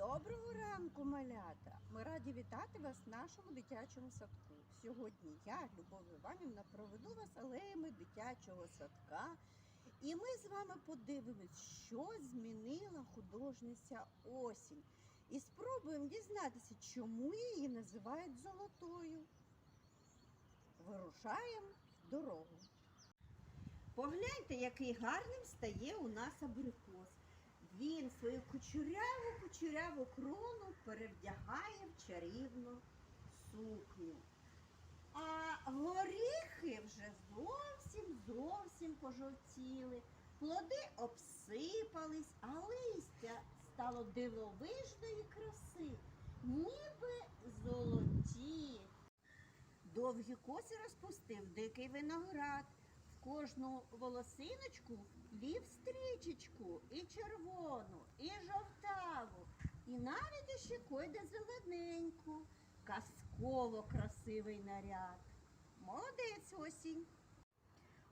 Доброго ранку, малята! Ми раді вітати вас в нашому дитячому садку. Сьогодні я, Любов Іванівна, проведу вас алеями дитячого садка. І ми з вами подивимось, що змінила художниця осінь. І спробуємо дізнатися, чому її називають золотою. Вирушаємо в дорогу. Погляньте, який гарним стає у нас абрикос. Він свою кучеряву кучеряву крону перевдягає в чарівну сукню. А горіхи вже зовсім зовсім пожовтіли, плоди обсипались, а листя стало дивовижної краси, ніби золоті. Довгі коси розпустив дикий виноград. Кожну волосиночку вплів стрічечку і червону, і жовтаву, і навіть іще койде зелененьку. Казково красивий наряд. Молодець осінь.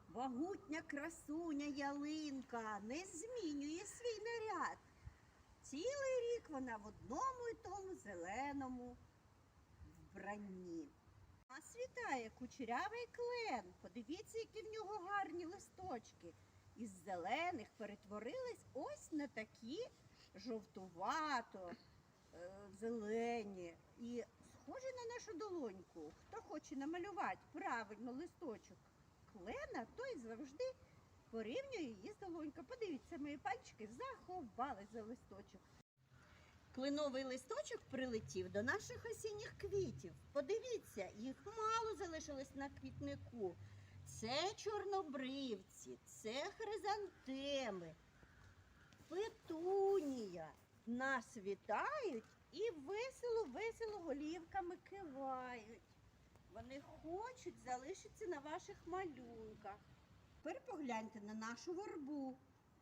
Вагутня красуня ялинка не змінює свій наряд. Цілий рік вона в одному і тому зеленому вбранні. А світає кучерявий клен. Подивіться, які в нього гарні листочки. Із зелених перетворились ось на такі жовтувато е, зелені. І схожі на нашу долоньку. Хто хоче намалювати правильно листочок клена, той завжди порівнює її з долонькою. Подивіться, мої пальчики заховали за листочок. Кленовий листочок прилетів до наших осінніх квітів. Подивіться, їх мало залишилось на квітнику. Це чорнобривці, це хризантеми, петунія. Нас вітають і весело-весело голівками кивають. Вони хочуть залишитися на ваших малюнках. Тепер погляньте на нашу вербу.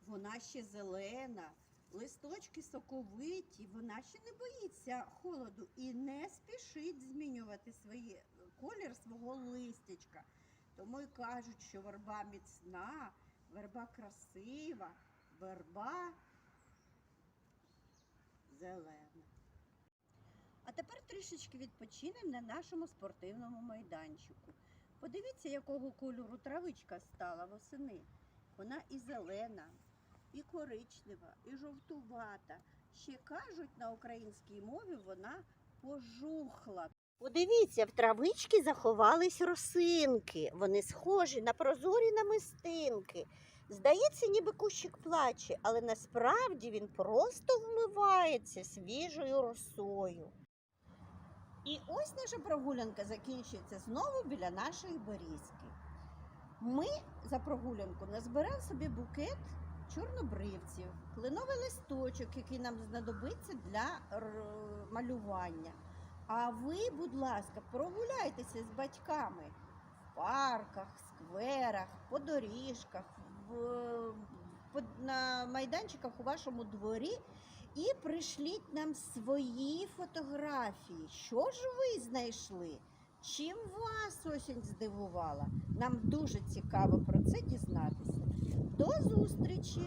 Вона ще зелена, листочки соковиті, вона ще не боїться холоду і не спішить змінювати свої, колір свого листячка. Тому й кажуть, що верба міцна, верба красива, верба зелена. А тепер трішечки відпочинемо на нашому спортивному майданчику. Подивіться, якого кольору травичка стала восени. Вона і зелена, і коричнева, і жовтувата. Ще кажуть на українській мові вона пожухла. Подивіться, в травички заховались росинки. Вони схожі на прозорі намистинки. Здається, ніби кущик плаче, але насправді він просто вмивається свіжою росою. І ось наша прогулянка закінчується знову біля нашої берізки. Ми за прогулянку назбирали собі букет чорнобривців, кленовий листочок, який нам знадобиться для малювання. А ви, будь ласка, прогуляйтеся з батьками в парках, скверах, по доріжках, в, на майданчиках у вашому дворі і пришліть нам свої фотографії. Що ж ви знайшли? Чим вас осінь здивувала? Нам дуже цікаво про це дізнатися. До зустрічі!